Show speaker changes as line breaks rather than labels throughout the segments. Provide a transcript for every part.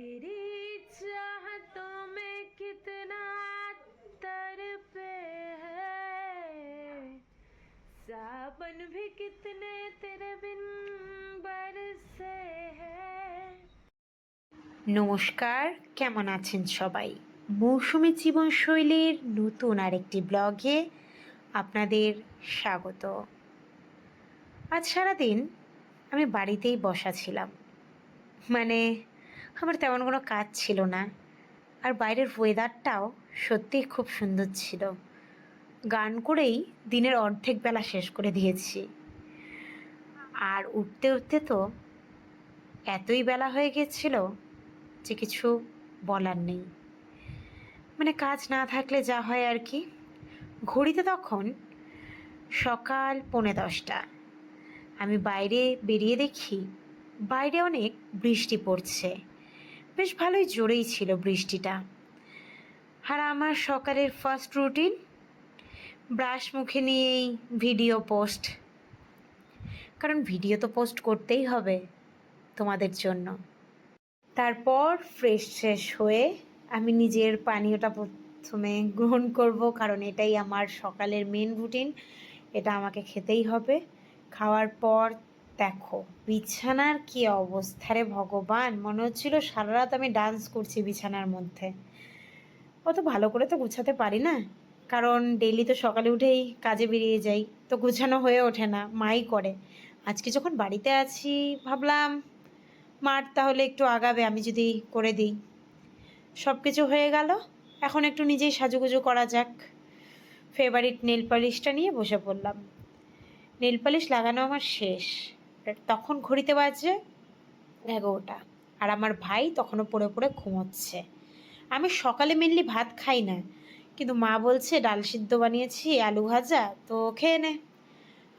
तेरी चाहतों में कितना तड़पे हैं सावन भी कितने तेरे बिन बरसे हैं
নমস্কার কেমন আছেন সবাই মৌসুমী জীবনশৈলীর নতুন আরেকটি ব্লগে আপনাদের স্বাগত আজ সারাদিন আমি বাড়িতেই বসা ছিলাম মানে আমার তেমন কোনো কাজ ছিল না। আর বাইরের ওয়েদারটাও সত্যিই খুব সুন্দর ছিল। গান করেই দিনের অর্ধেক বেলা শেষ করে দিয়েছি। আর উঠতে উঠতে তো এতই বেলা হয়ে গেছিল যে কিছু বলার নেই। মানে কাজ না থাকলে যা হয় আর কি। ঘড়িতে তখন সকাল পৌনে দশটা। আমি বাইরে বেরিয়ে দেখি বাইরে অনেক বৃষ্টি পড়ছে। বেশ ভালোই জোরেই ছিল বৃষ্টিটা। আর আমার সকালের ফার্স্ট রুটিন ব্রাশ মুখে নিয়েই ভিডিও পোস্ট কারণ ভিডিও তো পোস্ট করতেই হবে তোমাদের জন্য। তারপর ফ্রেশ শেষ হয়ে আমি নিজের পানীয়টা প্রথমে গ্রহণ করব, কারণ এটাই আমার সকালের মেন রুটিন এটা আমাকে খেতেই হবে। খাওয়ার পর দেখো, বিছানার কি অবস্থা রে ভগবান? মনে হচ্ছিল সারা রাত আমি ডান্স করছি বিছানার মধ্যে। অত ভালো করে তো গুছাতে পারি না। কারণ ডেইলি তো সকালে উঠেই কাজে বেরিয়ে যাই, তো গুছানো হয়ে ওঠে না, মাই করে। আজকে যখন বাড়িতে আছি, ভাবলাম, মার তাহলে একটু আগাবে, আমি যদি করে দিই। সব কিছু হয়ে গেল, এখন একটু নিজেই সাজুগুজু করা যাক। ফেভারিট নেল পালিশটা নিয়ে বসে পড়লাম। নেল পালিশ লাগানো আমার শেষ। তখন ঘড়িতে বাজে এগারোটা। আর আমার ভাই তখনও পড়ে পড়ে ঘুমোচ্ছে। আমি সকালে মেনলি ভাত খাই না, কিন্তু মা বলছে, ডাল সিদ্ধ বানিয়েছি, আলু ভাজা, তো খেয়ে নে।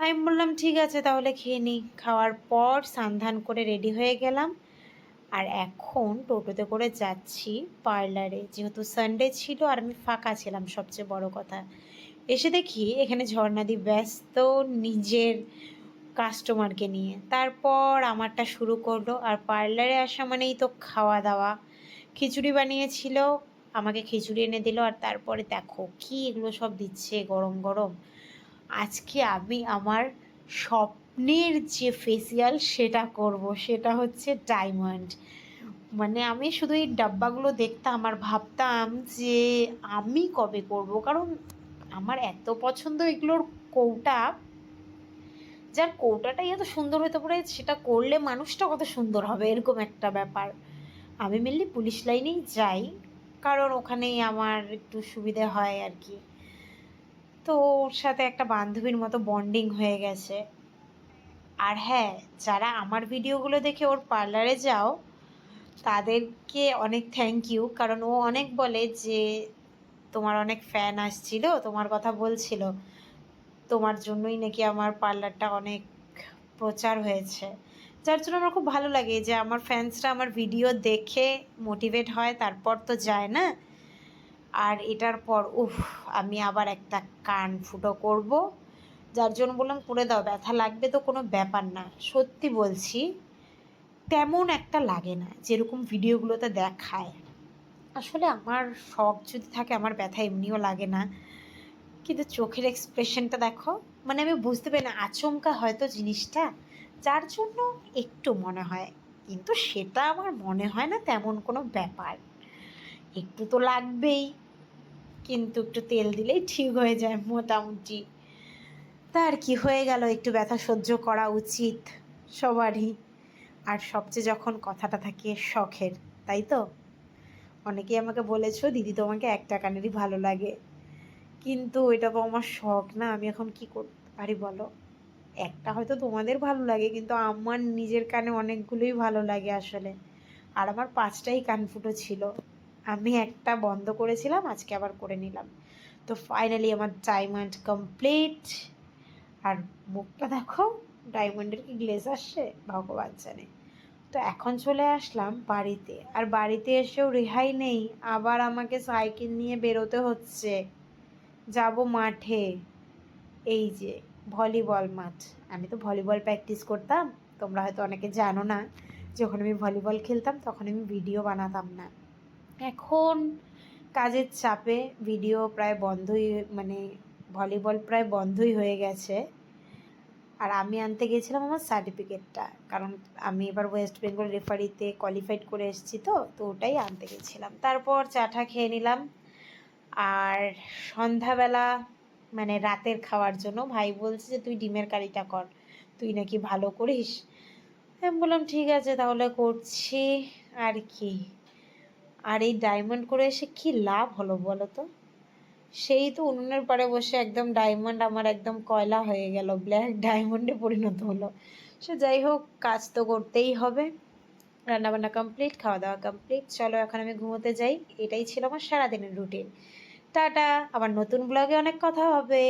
আমি বললাম, ঠিক আছে, তাহলে খেয়ে নিই। খাওয়ার পর সান্ধান করে রেডি হয়ে গেলাম। আর এখন টোটোতে করে যাচ্ছি পার্লারে, যেহেতু সানডে ছিল আর আমি ফাঁকা ছিলাম, সবচেয়ে বড় কথা। এসে দেখি এখানে ঝর্ণাদি ব্যস্ত, নিজের কাস্টমারকে নিয়ে। তারপর আমারটা শুরু করল। আর পার্লারে আসা মানেই তো খাওয়া দাওয়া খিচুড়ি বানিয়েছিল, আমাকে খিচুড়ি এনে দিল। আর তারপরে দেখো, কি এগুলো সব দিচ্ছে গরম গরম। আজকে আমি আমার স্বপ্নের যে ফেসিয়াল সেটা করব, সেটা হচ্ছে ডায়মন্ড মানে আমি শুধু এই ডাব্বাগুলো দেখতাম আর ভাবতাম যে আমি কবে করব। কারণ আমার এত পছন্দ এগুলোর কৌটা যার কৌটাটাই এত সুন্দর হতে পারে, সেটা করলে মানুষটা কত সুন্দর হবে, এরকম একটা ব্যাপার। আমি মেনলি পুলিশ লাইনেই যাই, কারণ ওখানেই আমার একটু সুবিধে হয় আর কি। তো ওর সাথে একটা বান্ধবীর মতো বন্ডিং হয়ে গেছে। আর হ্যাঁ যারা আমার ভিডিওগুলো দেখে ওর পার্লারে যাও, তাদেরকে অনেক থ্যাংক ইউ কারণ ও অনেক বলে যে, তোমার অনেক ফ্যান আসছিল, তোমার কথা বলছিল। তোমার জন্যই নাকি আমার পার্লারটা অনেক প্রচার হয়েছে। যার জন্য আমার খুব ভালো লাগে যে আমার ফ্যান্সরা আমার ভিডিও দেখে মোটিভেট হয়, তারপর তো যায় না। আর এটার পর, উফ, আমি আবার একটা কান ফুটো করব। যার জন্য বললাম, করে দাও, ব্যথা লাগবে তো কোনো ব্যাপার না। সত্যি বলছি, তেমন একটা লাগে না যেরকম ভিডিওগুলোতে দেখায়। আসলে আমার শখ যদি থাকে, আমার ব্যথা এমনিও লাগে না। কিন্তু চোখের এক্সপ্রেশনটা দেখো? মানে আমি বুঝতে পারি না, আচমকা হয়তো জিনিসটা, যার জন্য একটু মনে হয়। কিন্তু সেটা আমার মনে হয় না তেমন কোনো ব্যাপার। একটু তো লাগবেই, কিন্তু একটু তেল দিলেই ঠিক হয়ে যায় মোটামুটি। তা আর কি হয়ে গেল? একটু ব্যথা সহ্য করা উচিত সবারই। আর সবচেয়ে যখন কথাটা থাকে শখের, তাই তো? অনেকেই আমাকে বলেছ, দিদি, তোমাকে একটা কানেরই ভালো লাগে। কিন্তু এটা তো আমার শখ না, আমি এখন কি করতে পারি বলো, একটা হয়তো তোমাদের ভালো লাগে, কিন্তু আমার নিজের কানে অনেকগুলোই ভালো লাগে আসলে। আর আমার পাঁচটাই কান ফুটো ছিল, আমি একটা বন্ধ করেছিলাম, আজকে আবার করে নিলাম। তো ফাইনালি আমার ডায়মন্ড কমপ্লিট আর মুখটা দেখো ডায়মন্ডের কি গ্লেজ আসছে? ভগবান জানে। তো এখন চলে আসলাম বাড়িতে, আর বাড়িতে এসেও রেহাই নেই, আবার আমাকে সাইকেল নিয়ে বেরোতে হচ্ছে। যাব মাঠে। এই যে, ভলিবল মাঠ। আমি তো ভলিবল প্র্যাকটিস করতাম। তোমরা হয়তো অনেকে জানো না, যখন আমি ভলিবল খেলতাম তখন আমি ভিডিও বানাতাম না। এখন কাজের চাপে ভিডিও প্রায় বন্ধই মানে ভলিবল প্রায় বন্ধই হয়ে গেছে। আর আমি আনতে গেছিলাম আমার সার্টিফিকেটটা। কারণ আমি এবার ওয়েস্ট বেঙ্গল রেফারিতে কোয়ালিফাইড করে এসেছি তো তো ওটাই আনতে গেছিলাম। তারপর চাটা খেয়ে নিলাম। আর সন্ধ্যাবেলা মানে রাতের খাওয়ার জন্য ভাই বলছে যে, তুই ডিমের কারিটা কর, তুই নাকি ভালো করিস? আমি বললাম, ঠিক আছে, তাহলে করছি। আর কি। আর এই ডায়মন্ড করে এসে কি লাভ হলো বলো তো? সেই তো উনুনের পাড়ে বসে একদম ডায়মন্ড আমার একদম কয়লা হয়ে গেল ব্ল্যাক ডায়মন্ডে পরিণত হলো। সে যাই হোক, কাজ তো করতেই হবে। রান্নাবান্না কমপ্লিট খাওয়া দাওয়া কমপ্লিট চলো, এখন আমি ঘুমোতে যাই। এটাই ছিল আমার সারাদিনের রুটিন টাটা আবার নতুন ব্লগে অনেক কথা হবে